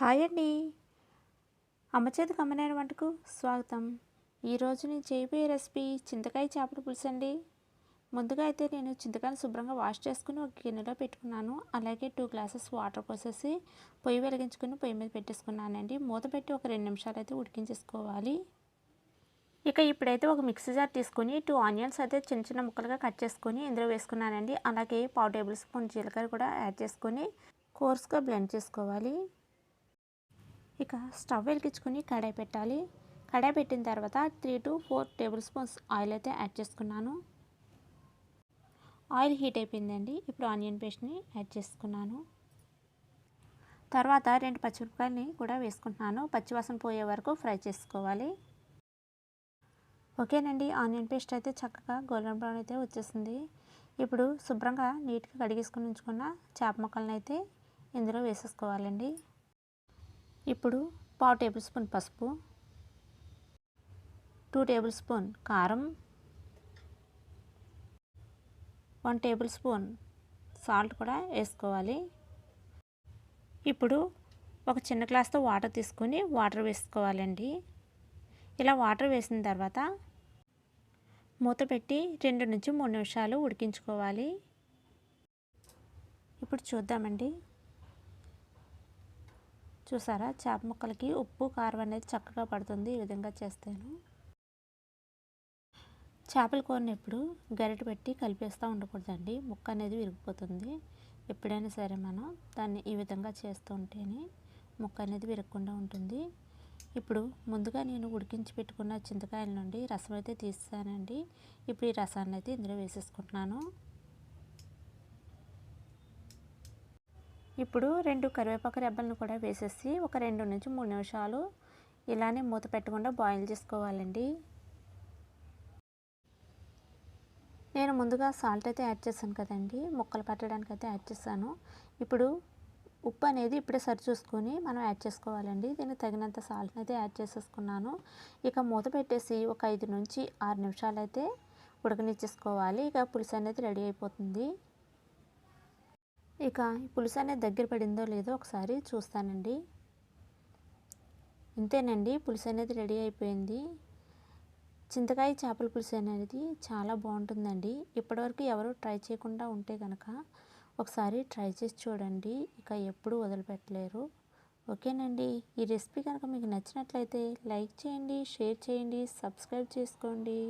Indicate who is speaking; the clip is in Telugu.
Speaker 1: హాయ్ అండి. అమ్మచేతి కమ్మనైన వంటకు స్వాగతం. ఈరోజు నేను చేయబోయే రెసిపీ చింతకాయ చేపల పులుసు అండి. ముందుగా అయితే నేను చింతకాయలు శుభ్రంగా వాష్ చేసుకుని ఒక గిన్నెలో పెట్టుకున్నాను. అలాగే టూ గ్లాసెస్ వాటర్ పోసేసి పొయ్యి వెలిగించుకుని పొయ్యి మీద పెట్టేసుకున్నానండి. మూత పెట్టి ఒక రెండు నిమిషాలు అయితే ఉడికించేసుకోవాలి. ఇక ఇప్పుడైతే ఒక మిక్సీ జార్ తీసుకొని టూ ఆనియన్స్ అయితే చిన్న చిన్న ముక్కలుగా కట్ చేసుకొని ఇందులో వేసుకున్నానండి. అలాగే పావు టేబుల్ స్పూన్ జీలకర్ర కూడా యాడ్ చేసుకొని కోర్స్గా బ్లెండ్ చేసుకోవాలి. ఇక స్టవ్ వెలిగించుకొని కడాయి పెట్టాలి. కడాయి పెట్టిన తర్వాత three two four tablespoons oil అయితే యాడ్ చేసుకున్నాను. ఆయిల్ హీట్ అయిపోయిందండి. ఇప్పుడు ఆనియన్ పేస్ట్ని యాడ్ చేసుకున్నాను. తర్వాత రెండు పచ్చిమిరపకాయలని కూడా వేసుకుంటున్నాను. పచ్చివాసన పోయే వరకు ఫ్రై చేసుకోవాలి. ఓకేనండి. ఆనియన్ పేస్ట్ అయితే చక్కగా గోల్డెన్ బ్రౌన్ అయితే వచ్చేసింది. ఇప్పుడు శుభ్రంగా నీట్గా కడిగేసుకుని ఉంచుకున్న చేప మొక్కలను అయితే ఇందులో వేసేసుకోవాలండి. ఇప్పుడు పావు టేబుల్ స్పూన్ పసుపు టూ టేబుల్ స్పూన్ కారం వన్ టేబుల్ స్పూన్ సాల్ట్ కూడా వేసుకోవాలి. ఇప్పుడు ఒక చిన్న గ్లాస్తో వాటర్ తీసుకొని వాటర్ వేసుకోవాలండి. ఇలా వాటర్ వేసిన తర్వాత మూత పెట్టి రెండు నుంచి మూడు నిమిషాలు ఉడికించుకోవాలి. ఇప్పుడు చూద్దామండి. చూసారా? చేప ముక్కలకి ఉప్పు కారం అనేది చక్కగా పడుతుంది ఈ విధంగా చేస్తాను. చేపల కూరని గరిట పెట్టి కలిపేస్తూ ఉండకూడదండి. ముక్క అనేది విరిగిపోతుంది. ఎప్పుడైనా సరే మనం దాన్ని ఈ విధంగా చేస్తూ ఉంటేనే ముక్క అనేది విరగకుండా ఉంటుంది. ఇప్పుడు ముందుగా నేను ఉడికించి పెట్టుకున్న చింతకాయల నుండి రసం అయితే తీస్తానండి. ఇప్పుడు ఈ రసాన్ని అయితే ఇందులో వేసేసుకుంటున్నాను. ఇప్పుడు రెండు కరివేపాకు రెబ్బలను కూడా వేసేసి ఒక రెండు నుంచి మూడు నిమిషాలు ఇలానే మూత పెట్టకుండా బాయిల్ చేసుకోవాలండి. నేను ముందుగా సాల్ట్ అయితే యాడ్ చేశాను కదండి ముక్కలు పట్టడానికి అయితే యాడ్ చేశాను. ఇప్పుడు ఉప్పు అనేది ఇప్పుడే సరి చూసుకొని మనం యాడ్ చేసుకోవాలండి. దీనికి తగినంత సాల్ట్ని అయితే యాడ్ చేసేసుకున్నాను. ఇక మూత పెట్టేసి ఒక ఐదు నుంచి ఆరు నిమిషాలు అయితే ఉడకనిచ్చేసుకోవాలి. ఇక పులుసు అనేది రెడీ అయిపోతుంది. ఇక పులుసు అనేది దగ్గర పడిందో లేదో ఒకసారి చూస్తానండి. ఇంతేనండి పులుసు అనేది రెడీ అయిపోయింది. చింతకాయ చేపల పులుసు అనేది చాలా బాగుంటుందండి. ఇప్పటివరకు ఎవరు ట్రై చేయకుండా ఉంటే కనుక ఒకసారి ట్రై చేసి చూడండి. ఇక ఎప్పుడు వదిలిపెట్టలేరు. ఓకేనండి ఈ రెసిపీ కనుక మీకు నచ్చినట్లయితే లైక్ చేయండి షేర్ చేయండి సబ్స్క్రైబ్ చేసుకోండి.